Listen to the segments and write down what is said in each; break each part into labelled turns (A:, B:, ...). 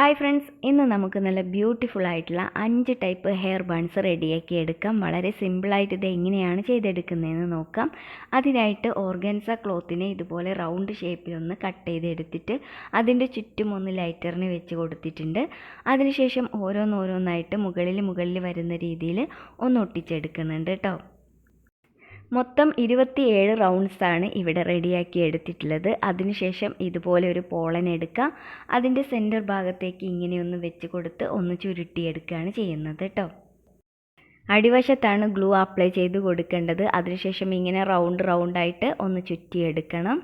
A: Hi friends ഇന്ന് നമുക്ക് നല്ല ബ്യൂട്ടിഫുൾ ആയിട്ടുള്ള അഞ്ച് ടൈപ്പ് ഹെയർ ബൺസ് റെഡിയാക്കി എടുക്കാം. വളരെ സിമ്പിളായിട്ട് ഇത് എങ്ങനെയാണ് ചെയ്തെടുക്കുന്നതെന്ന് നോക്കാം. അതിനായിട്ട് ഓർഗൻസ ക്ലോത്തിനെ ഇതുപോലെ റൗണ്ട് ഷേപ്പിൽ ഒന്ന് കട്ട് ചെയ്തെടുത്തിട്ട് അതിന്റെ ചുറ്റും ഒന്ന് ലൈറ്ററിന് വെച്ച് കൊടുത്തിട്ടുണ്ട്. അതിനുശേഷം ഓരോന്നോരോന്നായിട്ട് മുകളിൽ മുകളിൽ വരുന്ന രീതിയിൽ ഒന്ന് ഒട്ടിച്ചെടുക്കുന്നുണ്ട് കേട്ടോ മൊത്തം ഇരുപത്തിയേഴ് റൗണ്ട്സാണ് ഇവിടെ റെഡിയാക്കി എടുത്തിട്ടുള്ളത്. അതിനുശേഷം ഇതുപോലെ ഒരു പോളൻ എടുക്കുക അതിന്റെ സെന്റർ ഭാഗത്തേക്ക് ഇങ്ങനെയൊന്ന് വെച്ച് കൊടുത്ത് ഒന്ന് ചുരുട്ടിയെടുക്കുകയാണ് ചെയ്യുന്നത് കേട്ടോ അടിവശത്താണ് ഗ്ലൂ അപ്ലൈ ചെയ്ത് കൊടുക്കേണ്ടത്. അതിനുശേഷം ഇങ്ങനെ റൗണ്ട് റൗണ്ടായിട്ട് ഒന്ന് ചുറ്റിയെടുക്കണം.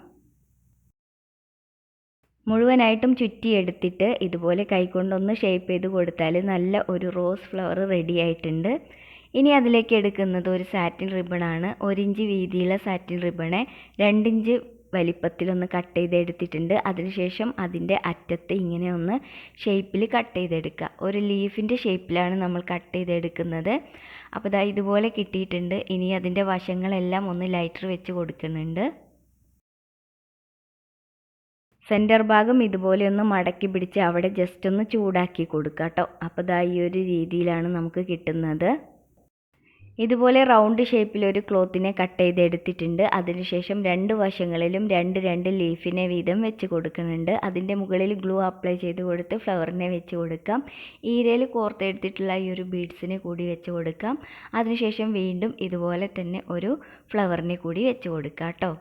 A: മുഴുവനായിട്ടും ചുറ്റിയെടുത്തിട്ട് ഇതുപോലെ കൈകൊണ്ടൊന്ന് ഷേപ്പ് ചെയ്ത് കൊടുത്താൽ നല്ല ഒരു റോസ് ഫ്ലവർ റെഡി ആയിട്ടുണ്ട്. ഇനി അതിലേക്ക് എടുക്കുന്നത് ഒരു സാറ്റിൻ റിബണാണ് ഒരിഞ്ച് വീതിയുള്ള സാറ്റിൻ റിബണെ രണ്ടിഞ്ച് വലിപ്പത്തിലൊന്ന് കട്ട് ചെയ്തെടുത്തിട്ടുണ്ട്. അതിനുശേഷം അതിന്റെ അറ്റത്ത് ഇങ്ങനെ ഒന്ന് ഷേപ്പിൽ കട്ട് ചെയ്തെടുക്കുക. ഒരു ലീഫിന്റെ ഷേപ്പിലാണ് നമ്മൾ കട്ട് ചെയ്തെടുക്കുന്നത്. അപ്പോൾ ഇതാ ഇതുപോലെ കിട്ടിയിട്ടുണ്ട്. ഇനി അതിന്റെ വശങ്ങളെല്ലാം ഒന്ന് ലൈറ്റർ വെച്ച് കൊടുക്കുന്നുണ്ട്. സെന്റർ ഭാഗം ഇതുപോലെ ഒന്ന് മടക്കി പിടിച്ച് അവിടെ ജസ്റ്റ് ഒന്ന് ചൂടാക്കി കൊടുക്കുക കേട്ടോ. അപ്പോൾ ഇതാ ഈ ഒരു രീതിയിലാണ് നമുക്ക് കിട്ടുന്നത്. ഇതുപോലെ റൗണ്ട് ഷേപ്പിൽ ഒരു ക്ലോത്തിനെ കട്ട് ചെയ്ത് എടുത്തിട്ടുണ്ട്. അതിനുശേഷം രണ്ട് വശങ്ങളിലും രണ്ട് രണ്ട് ലീഫിനെ വീതം വെച്ച് കൊടുക്കുന്നുണ്ട്. അതിന്റെ മുകളിൽ ഗ്ലൂ അപ്ലൈ ചെയ്ത് കൊടുത്ത് ഫ്ലവറിനെ വെച്ച് കൊടുക്കാം. ഈരയിൽ കോർത്തെടുത്തിട്ടുള്ള ഈ ഒരു ബീഡ്സിനെ കൂടി വെച്ച് കൊടുക്കാം. അതിനുശേഷം വീണ്ടും ഇതുപോലെ തന്നെ ഒരു ഫ്ലവറിനെ കൂടി വെച്ച് കൊടുക്കാം കേട്ടോ.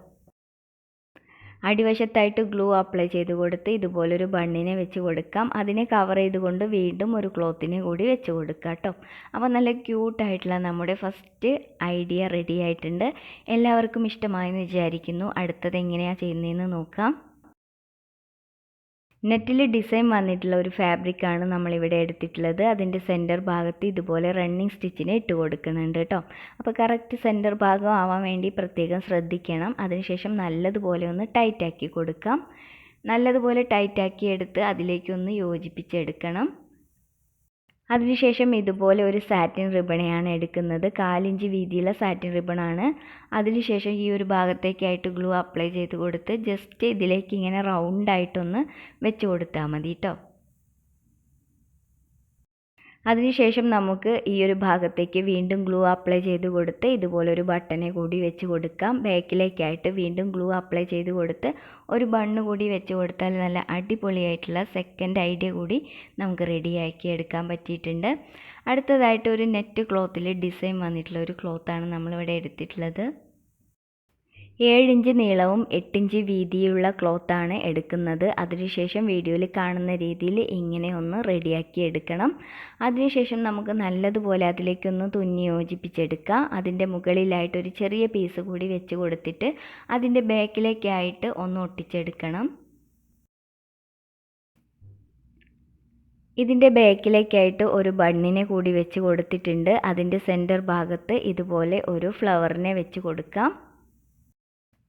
A: അടിവശത്തായിട്ട് ഗ്ലൂ അപ്ലൈ ചെയ്ത് കൊടുത്ത് ഇതുപോലൊരു ബണ്ണിനെ വെച്ച് കൊടുക്കാം. അതിനെ കവർ ചെയ്തുകൊണ്ട് വീണ്ടും ഒരു ക്ലോത്തിനെ കൂടി വെച്ച് കൊടുക്കാം കേട്ടോ. അപ്പോൾ നല്ല ക്യൂട്ടായിട്ടുള്ള നമ്മുടെ ഫസ്റ്റ് ഐഡിയ റെഡി ആയിട്ടുണ്ട്. എല്ലാവർക്കും ഇഷ്ടമായെന്ന് വിചാരിക്കുന്നു. അടുത്തത് എങ്ങനെയാണ് ചെയ്യുന്നതെന്ന് നോക്കാം. നെറ്റിൽ ഡിസൈൻ വന്നിട്ടുള്ള ഒരു ഫാബ്രിക്കാണ് നമ്മളിവിടെ എടുത്തിട്ടുള്ളത്. അതിന്റെ സെന്റർ ഭാഗത്ത് ഇതുപോലെ റണ്ണിങ് സ്റ്റിച്ചിന് ഇട്ട് കൊടുക്കുന്നുണ്ട് കേട്ടോ അപ്പോൾ കറക്റ്റ് സെന്റർ ഭാഗം ആവാൻ വേണ്ടി പ്രത്യേകം ശ്രദ്ധിക്കണം. അതിനുശേഷം നല്ലതുപോലെ ഒന്ന് ടൈറ്റാക്കി കൊടുക്കാം. നല്ലതുപോലെ ടൈറ്റാക്കി എടുത്ത് അതിലേക്കൊന്ന് യോജിപ്പിച്ചെടുക്കണം. അതിനുശേഷം ഇതുപോലെ ഒരു സാറ്റിൻ റിബണയാണ് എടുക്കുന്നത്. കാലിഞ്ച് വീതിയുള്ള സാറ്റിൻ റിബണാണ്. അതിനുശേഷം ഈ ഒരു ഭാഗത്തേക്കായിട്ട് ഗ്ലൂ അപ്ലൈ ചെയ്ത് കൊടുത്ത് ജസ്റ്റ് ഇതിലേക്ക് ഇങ്ങനെ റൗണ്ടായിട്ടൊന്ന് വെച്ച് കൊടുത്താൽ മതി കേട്ടോ അതിനുശേഷം നമുക്ക് ഈ ഒരു ഭാഗത്തേക്ക് വീണ്ടും ഗ്ലൂ അപ്ലൈ ചെയ്ത് കൊടുത്ത് ഇതുപോലൊരു ബട്ടനെ കൂടി വെച്ച് കൊടുക്കാം. ബാക്കിലേക്കായിട്ട് വീണ്ടും ഗ്ലൂ അപ്ലൈ ചെയ്ത് കൊടുത്ത് ഒരു ബണ്ണ് കൂടി വെച്ച് കൊടുത്താൽ നല്ല അടിപൊളിയായിട്ടുള്ള സെക്കൻഡ് ഐഡിയ കൂടി നമുക്ക് റെഡിയാക്കി എടുക്കാൻ പറ്റിയിട്ടുണ്ട്. അടുത്തതായിട്ട് ഒരു നെറ്റ് ക്ലോത്തിൽ ഡിസൈൻ വന്നിട്ടുള്ള ഒരു ക്ലോത്താണ് നമ്മളിവിടെ എടുത്തിട്ടുള്ളത്. ഏഴിഞ്ച് നീളവും എട്ടിഞ്ച് വീതിയുള്ള ക്ലോത്താണ് എടുക്കുന്നത്. അതിനുശേഷം വീഡിയോയിൽ കാണുന്ന രീതിയിൽ ഇങ്ങനെ ഒന്ന് റെഡിയാക്കി എടുക്കണം. അതിനുശേഷം നമുക്ക് നല്ലതുപോലെ അതിലേക്കൊന്ന് തുന്നി യോജിപ്പിച്ചെടുക്കുക അതിന്റെ മുകളിലായിട്ട് ഒരു ചെറിയ പീസ് കൂടി വെച്ച് കൊടുത്തിട്ട് അതിന്റെ ബാക്കിലേക്കായിട്ട് ഒന്ന് ഒട്ടിച്ചെടുക്കണം. ഇതിന്റെ ബാക്കിലേക്കായിട്ട് ഒരു ബണ്ണിനെ കൂടി വെച്ച് കൊടുത്തിട്ടുണ്ട്. അതിന്റെ സെന്റർ ഭാഗത്ത് ഇതുപോലെ ഒരു ഫ്ലവറിനെ വെച്ച് കൊടുക്കാം.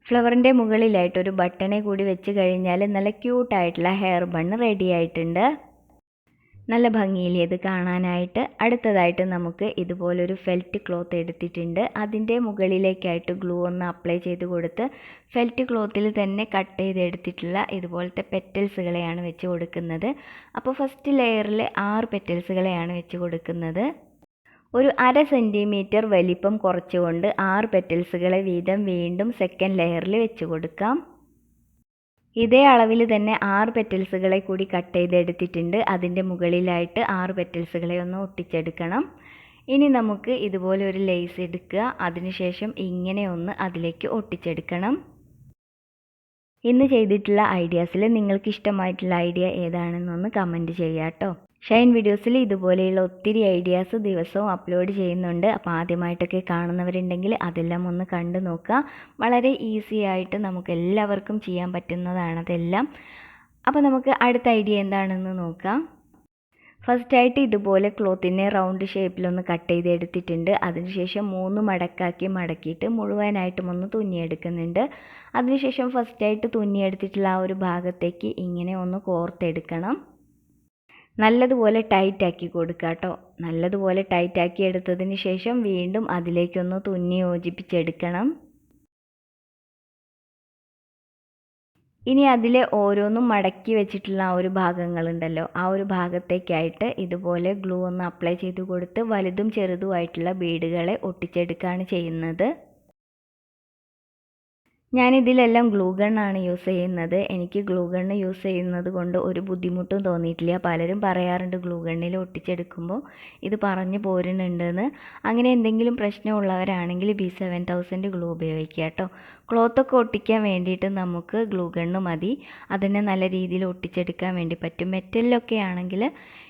A: ഫ്ലവറിന്റെ മുകളിലായിട്ട് ഒരു ബട്ടണെ കൂടി വെച്ച് കഴിഞ്ഞാൽ നല്ല ക്യൂട്ടായിട്ടുള്ള ഹെയർ ബണ്ണ് റെഡി ആയിട്ടുണ്ട്. നല്ല ഭംഗിയിൽ ഇത് കാണാനായിട്ട്. അടുത്തതായിട്ട് നമുക്ക് ഇതുപോലൊരു ഫെൽറ്റ് ക്ലോത്ത് എടുത്തിട്ടുണ്ട്. അതിന്റെ മുകളിലേക്കായിട്ട് ഗ്ലൂ ഒന്ന് അപ്ലൈ ചെയ്ത് കൊടുത്ത് ഫെൽറ്റ് ക്ലോത്തിൽ തന്നെ കട്ട് ചെയ്തെടുത്തിട്ടുള്ള ഇതുപോലത്തെ പെറ്റൽസുകളെയാണ് വെച്ച് കൊടുക്കുന്നത്. അപ്പോൾ ഫസ്റ്റ് ലെയറിൽ ആറ് പെറ്റൽസുകളെയാണ് വെച്ച് കൊടുക്കുന്നത്. ഒരു അര സെന്റിമീറ്റർ വലിപ്പം കുറച്ചുകൊണ്ട് ആറ് പെറ്റൽസുകളെ വീതം വീണ്ടും സെക്കൻഡ് ലെയറിൽ വെച്ച് കൊടുക്കാം. ഇതേ അളവിൽ തന്നെ ആറ് പെറ്റൽസുകളെ കൂടി കട്ട് ചെയ്തെടുത്തിട്ടുണ്ട്. അതിന്റെ മുകളിലായിട്ട് ആറ് പെറ്റൽസുകളെ ഒന്ന് ഒട്ടിച്ചെടുക്കണം. ഇനി നമുക്ക് ഇതുപോലെ ഒരു ലേസ് എടുക്കുക. അതിനുശേഷം ഇങ്ങനെ ഒന്ന് അതിലേക്ക് ഒട്ടിച്ചെടുക്കണം. ഇന്ന് ചെയ്തിട്ടുള്ള ഐഡിയാസിൽ നിങ്ങൾക്ക് ഇഷ്ടമായിട്ടുള്ള ഐഡിയ ഏതാണെന്നൊന്ന് കമന്റ് ചെയ്യാം കേട്ടോ ഷൈൻ വീഡിയോസിൽ ഇതുപോലെയുള്ള ഒത്തിരി ഐഡിയാസ് ദിവസവും അപ്ലോഡ് ചെയ്യുന്നുണ്ട്. അപ്പോൾ ആദ്യമായിട്ടൊക്കെ കാണുന്നവരുണ്ടെങ്കിൽ അതെല്ലാം ഒന്ന് കണ്ടു നോക്കുക. വളരെ ഈസി ആയിട്ട് നമുക്ക് എല്ലാവർക്കും ചെയ്യാൻ പറ്റുന്നതാണ് അതെല്ലാം. അപ്പോൾ നമുക്ക് അടുത്ത ഐഡിയ എന്താണെന്ന് നോക്കാം. ഫസ്റ്റായിട്ട് ഇതുപോലെ ക്ലോത്തിനെ റൗണ്ട് ഷേപ്പിലൊന്ന് കട്ട് ചെയ്തെടുത്തിട്ടുണ്ട്. അതിനുശേഷം മൂന്ന് മടക്കാക്കി മടക്കിയിട്ട് മുഴുവനായിട്ടും ഒന്ന് തുന്നിയെടുക്കുന്നുണ്ട്. അതിനുശേഷം ഫസ്റ്റായിട്ട് തുന്നിയെടുത്തിട്ടുള്ള ആ ഒരു ഭാഗത്തേക്ക് ഇങ്ങനെ ഒന്ന് കോർത്തെടുക്കണം. നല്ലതുപോലെ ടൈറ്റാക്കി കൊടുക്കുക കേട്ടോ നല്ലതുപോലെ ടൈറ്റാക്കി എടുത്തതിന് ശേഷം വീണ്ടും അതിലേക്കൊന്ന് തുന്നി യോജിപ്പിച്ചെടുക്കണം. ഇനി അതിലെ ഓരോന്നും മടക്കി വെച്ചിട്ടുള്ള ആ ഒരു ഭാഗങ്ങളുണ്ടല്ലോ. ആ ഒരു ഭാഗത്തേക്കായിട്ട് ഇതുപോലെ ഗ്ലൂ ഒന്ന് അപ്ലൈ ചെയ്ത് കൊടുത്ത് വലുതും ചെറുതുമായിട്ടുള്ള ബീഡുകളെ ഒട്ടിച്ചെടുക്കുകയാണ് ചെയ്യുന്നത്. ഞാനിതിലെല്ലാം ഗ്ലൂ ഗണ്ണാണ് യൂസ് ചെയ്യുന്നത്. എനിക്ക് ഗ്ലൂ യൂസ് ചെയ്യുന്നത് കൊണ്ട് ഒരു ബുദ്ധിമുട്ടും തോന്നിയിട്ടില്ല. പലരും പറയാറുണ്ട് ഗ്ലൂ ഗണ്ണിൽ ഒട്ടിച്ചെടുക്കുമ്പോൾ ഇത് പറഞ്ഞു പോരുന്നുണ്ടെന്ന്. അങ്ങനെ എന്തെങ്കിലും പ്രശ്നമുള്ളവരാണെങ്കിൽ ബി സെവൻ തൗസൻഡ് ഗ്ലൂ ഉപയോഗിക്കുക കേട്ടോ. ക്ലോത്തൊക്കെ ഒട്ടിക്കാൻ വേണ്ടിയിട്ട് നമുക്ക് ഗ്ലൂ ഗണ്ണ് മതി. അതിനെ നല്ല രീതിയിൽ ഒട്ടിച്ചെടുക്കാൻ വേണ്ടി പറ്റും. മെറ്റലിലൊക്കെ ആണെങ്കിൽ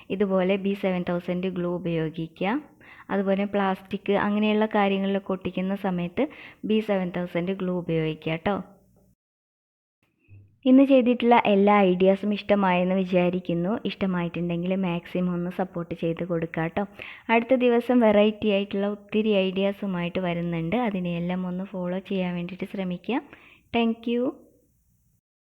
A: ഇതുപോലെ ബി സെവൻ തൗസൻഡ് ഗ്ലൂ ഉപയോഗിക്കുക. അതുപോലെ പ്ലാസ്റ്റിക് അങ്ങനെയുള്ള കാര്യങ്ങളിലൊക്കെ ഒട്ടിക്കുന്ന സമയത്ത് ബി സെവൻ തൗസൻഡ് ഗ്ലൂ ഉപയോഗിക്കുക കേട്ടോ ഇന്ന് ചെയ്തിട്ടുള്ള എല്ലാ ഐഡിയാസും ഇഷ്ടമായെന്ന് വിചാരിക്കുന്നു. ഇഷ്ടമായിട്ടുണ്ടെങ്കിൽ മാക്സിമം ഒന്ന് സപ്പോർട്ട് ചെയ്ത് കൊടുക്കുക കേട്ടോ അടുത്ത ദിവസം വെറൈറ്റി ആയിട്ടുള്ള ഒത്തിരി ഐഡിയാസുമായിട്ട് വരുന്നുണ്ട്. അതിനെയെല്ലാം ഒന്ന് ഫോളോ ചെയ്യാൻ വേണ്ടിയിട്ട് ശ്രമിക്കുക. താങ്ക്